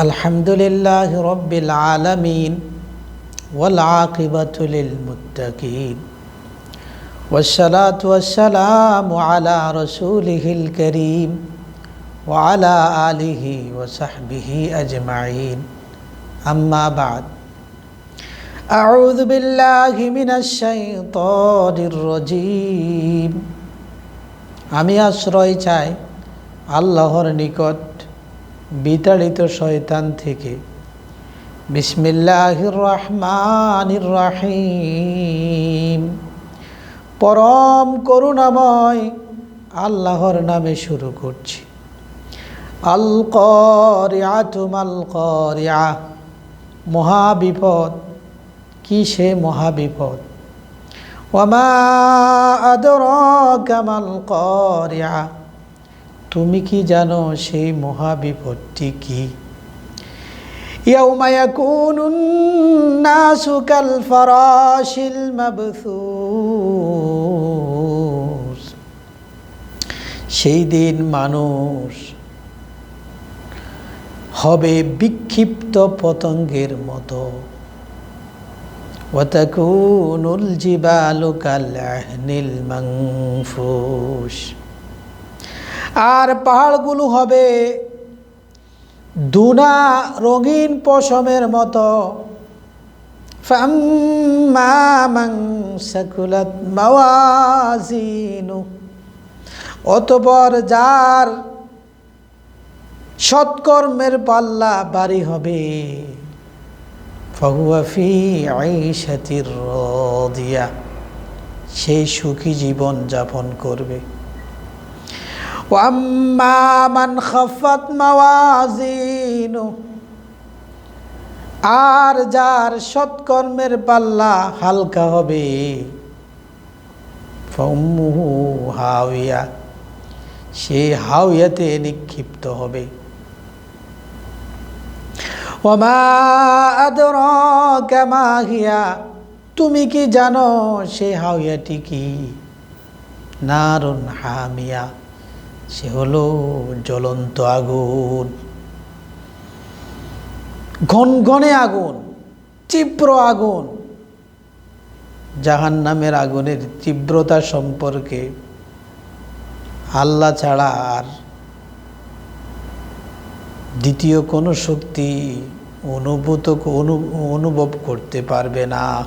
الحمد لله رب العالمين والعاقبة للمتقين والصلاة والسلام على رسوله الكريم وعلى آله وصحبه أجمعين أما بعد أعوذ بالله من الشيطان الرجيم আমি আশ্রয় চাই আল্লাহর নিকট বিতাড়িত শয়তান থেকে। বিসমিল্লাহির রহমানির রাহিম। পরম করুণাময় আল্লাহর নামে শুরু করছি। আল করিয়া তুমাল করিয়া মহাবিপদ কি সে মহাবিপদ? ওমা আদর কামাল করিয়া তুমি কি জানো সেই মহাবিপদটি কি يوم يكون الناس كالفراش المبثوث সেই দিন মানুষ হবে বিক্ষিপ্ত পতঙ্গের মতো وتكون الجبال كالعهن المنفوش আর পাহাড়গুলো হবে দুনা রঙিন পশমের মতো। অতপর যার সৎকর্মের পাল্লা বাড়ি হবে। সেই সুখী জীবন যাপন করবে। ওয়াম্মা মান খাফাত মাওয়াজিনু আর যার সৎকর্মের পাল্লা হালকা হবে হাওয়া, সে হাওয়াতে নিক্ষিপ্ত হবে। হিয়া, তুমি কি জানো সে হাওয়াটি কি? নারুন হামিয়া। সে হলো জ্বলন্ত আগুন। ঘনঘনে আগুন, তীব্র আগুন। জাহান নামের আগুনের তীব্রতা সম্পর্কে আল্লাহ ছাড়া আর দ্বিতীয় কোনো শক্তি অনুভূত অনুভব করতে পারবে না।